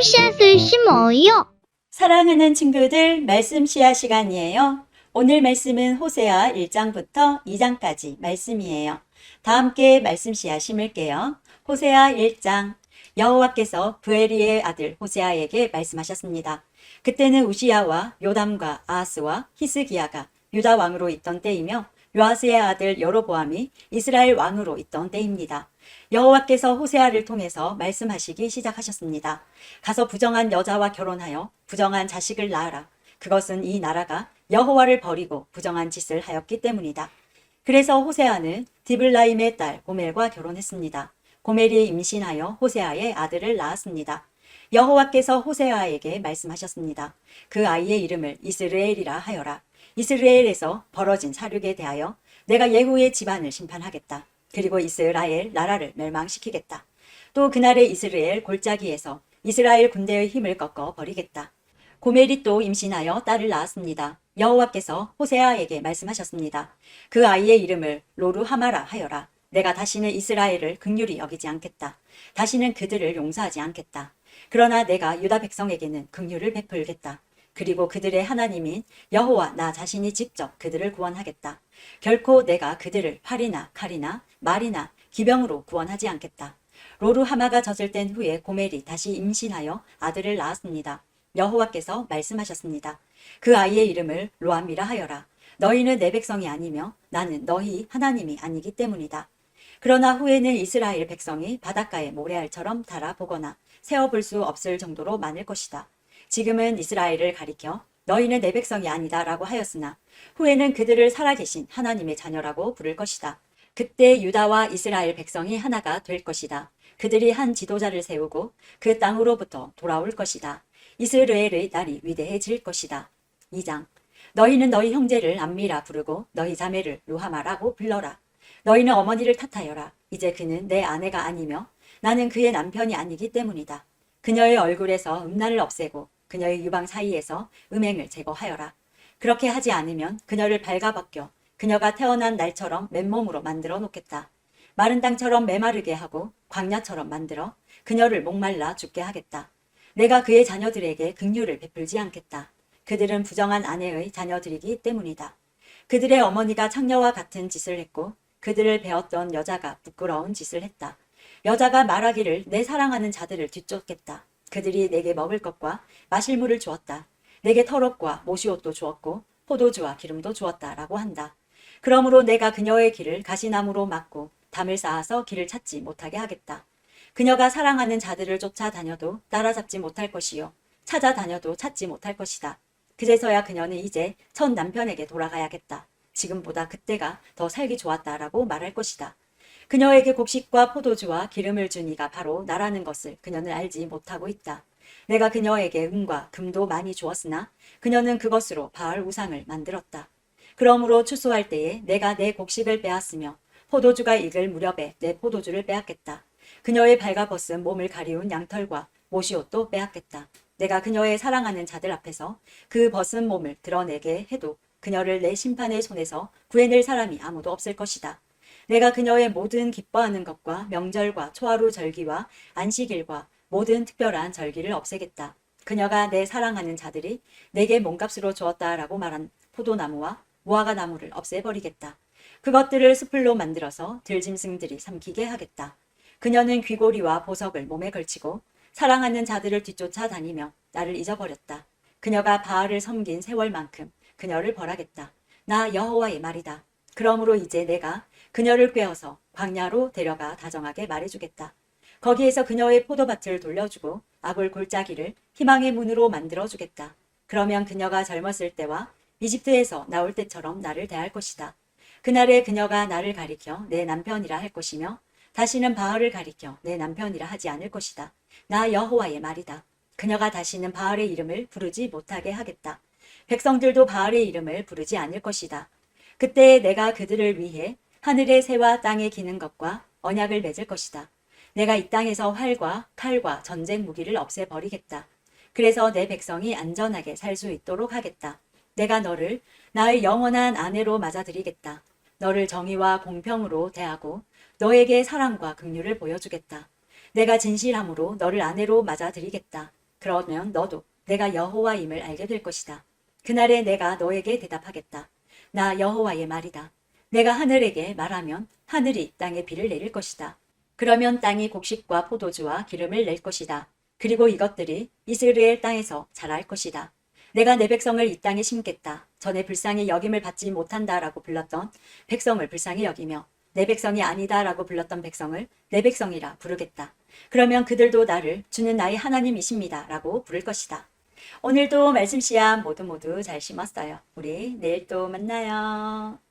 말씀 씨앗을 심어요. 사랑하는 친구들, 말씀 시야 시간이에요. 오늘 말씀은 호세아 1장부터 2장까지 말씀이에요. 다 함께 말씀 시야 심을게요. 호세아 1장. 여호와께서 부에리의 아들 호세아에게 말씀하셨습니다. 그때는 우시야와 요담과 아하스와 히스기야가 유다 왕으로 있던 때이며 요아스의 아들 여로보암이 이스라엘 왕으로 있던 때입니다. 여호와께서 호세아를 통해서 말씀하시기 시작하셨습니다. 가서 부정한 여자와 결혼하여 부정한 자식을 낳아라. 그것은 이 나라가 여호와를 버리고 부정한 짓을 하였기 때문이다. 그래서 호세아는 디블라임의 딸 고멜과 결혼했습니다. 고멜이 임신하여 호세아의 아들을 낳았습니다. 여호와께서 호세아에게 말씀하셨습니다. 그 아이의 이름을 이스르엘이라 하여라. 이스라엘에서 벌어진 사륙에 대하여 내가 예후의 집안을 심판하겠다. 그리고 이스라엘 나라를 멸망시키겠다. 또 그날의 이스라엘 골짜기에서 이스라엘 군대의 힘을 꺾어 버리겠다. 고멜이 또 임신하여 딸을 낳았습니다. 여호와께서 호세아에게 말씀하셨습니다. 그 아이의 이름을 로루하마라 하여라. 내가 다시는 이스라엘을 극률히 여기지 않겠다. 다시는 그들을 용서하지 않겠다. 그러나 내가 유다 백성에게는 극률을 베풀겠다. 그리고 그들의 하나님인 여호와 나 자신이 직접 그들을 구원하겠다. 결코 내가 그들을 활이나 칼이나 말이나 기병으로 구원하지 않겠다. 로루하마가 땐 후에 고멜이 다시 임신하여 아들을 낳았습니다. 여호와께서 말씀하셨습니다. 그 아이의 이름을 로암이라 하여라. 너희는 내 백성이 아니며 나는 너희 하나님이 아니기 때문이다. 그러나 후에는 이스라엘 백성이 바닷가의 모래알처럼 달아보거나 세어볼 수 없을 정도로 많을 것이다. 지금은 이스라엘을 가리켜 너희는 내 백성이 아니다 라고 하였으나 후에는 그들을 살아계신 하나님의 자녀라고 부를 것이다. 그때 유다와 이스라엘 백성이 하나가 될 것이다. 그들이 한 지도자를 세우고 그 땅으로부터 돌아올 것이다. 이스라엘의 날이 위대해질 것이다. 2장 너희는 너희 형제를 암미라 부르고 너희 자매를 루하마라고 불러라. 너희는 어머니를 탓하여라. 이제 그는 내 아내가 아니며 나는 그의 남편이 아니기 때문이다. 그녀의 얼굴에서 음란을 없애고 그녀의 유방 사이에서 음행을 제거하여라. 그렇게 하지 않으면 그녀를 발가벗겨 그녀가 태어난 날처럼 맨몸으로 만들어 놓겠다. 마른 땅처럼 메마르게 하고 광야처럼 만들어 그녀를 목말라 죽게 하겠다. 내가 그의 자녀들에게 긍휼을 베풀지 않겠다. 그들은 부정한 아내의 자녀들이기 때문이다. 그들의 어머니가 창녀와 같은 짓을 했고 그들을 배웠던 여자가 부끄러운 짓을 했다. 여자가 말하기를 내 사랑하는 자들을 뒤쫓겠다. 그들이 내게 먹을 것과 마실 물을 주었다. 내게 털옷과 모시옷도 주었고 포도주와 기름도 주었다. 라고 한다. 그러므로 내가 그녀의 길을 가시나무로 막고 담을 쌓아서 길을 찾지 못하게 하겠다. 그녀가 사랑하는 자들을 쫓아다녀도 따라잡지 못할 것이요. 찾아다녀도 찾지 못할 것이다. 그제서야 그녀는 이제 첫 남편에게 돌아가야겠다. 지금보다 그때가 더 살기 좋았다라고 말할 것이다. 그녀에게 곡식과 포도주와 기름을 준 이가 바로 나라는 것을 그녀는 알지 못하고 있다. 내가 그녀에게 은과 금도 많이 주었으나 그녀는 그것으로 바알 우상을 만들었다. 그러므로 추수할 때에 내가 내 곡식을 빼앗으며 포도주가 익을 무렵에 내 포도주를 빼앗겠다. 그녀의 발가벗은 몸을 가리운 양털과 모시옷도 빼앗겠다. 내가 그녀의 사랑하는 자들 앞에서 그 벗은 몸을 드러내게 해도 그녀를 내 심판의 손에서 구해낼 사람이 아무도 없을 것이다. 내가 그녀의 모든 기뻐하는 것과 명절과 초하루 절기와 안식일과 모든 특별한 절기를 없애겠다. 그녀가 내 사랑하는 자들이 내게 몸값으로 주었다라고 말한 포도나무와 무화과 나무를 없애버리겠다. 그것들을 숲을로 만들어서 들짐승들이 삼키게 하겠다. 그녀는 귀고리와 보석을 몸에 걸치고 사랑하는 자들을 뒤쫓아 다니며 나를 잊어버렸다. 그녀가 바알을 섬긴 세월만큼 그녀를 벌하겠다. 나 여호와의 말이다. 그러므로 이제 내가 그녀를 꿰어서 광야로 데려가 다정하게 말해주겠다. 거기에서 그녀의 포도밭을 돌려주고 아굴 골짜기를 희망의 문으로 만들어주겠다. 그러면 그녀가 젊었을 때와 이집트에서 나올 때처럼 나를 대할 것이다. 그날에 그녀가 나를 가리켜 내 남편이라 할 것이며 다시는 바알을 가리켜 내 남편이라 하지 않을 것이다. 나 여호와의 말이다. 그녀가 다시는 바알의 이름을 부르지 못하게 하겠다. 백성들도 바알의 이름을 부르지 않을 것이다. 그때 내가 그들을 위해 하늘의 새와 땅에 기는 것과 언약을 맺을 것이다. 내가 이 땅에서 활과 칼과 전쟁 무기를 없애버리겠다. 그래서 내 백성이 안전하게 살 수 있도록 하겠다. 내가 너를 나의 영원한 아내로 맞아들이겠다. 너를 정의와 공평으로 대하고 너에게 사랑과 긍휼을 보여주겠다. 내가 진실함으로 너를 아내로 맞아들이겠다. 그러면 너도 내가 여호와임을 알게 될 것이다. 그날에 내가 너에게 대답하겠다. 나 여호와의 말이다. 내가 하늘에게 말하면 하늘이 땅에 비를 내릴 것이다. 그러면 땅이 곡식과 포도주와 기름을 낼 것이다. 그리고 이것들이 이스라엘 땅에서 자랄 것이다. 내가 내 백성을 이 땅에 심겠다. 전에 불쌍히 여김을 받지 못한다라고 불렀던 백성을 불쌍히 여기며 내 백성이 아니다라고 불렀던 백성을 내 백성이라 부르겠다. 그러면 그들도 나를 주는 나의 하나님이십니다라고 부를 것이다. 오늘도 말씀 씨앗 모두 모두 잘 심었어요. 우리 내일 또 만나요.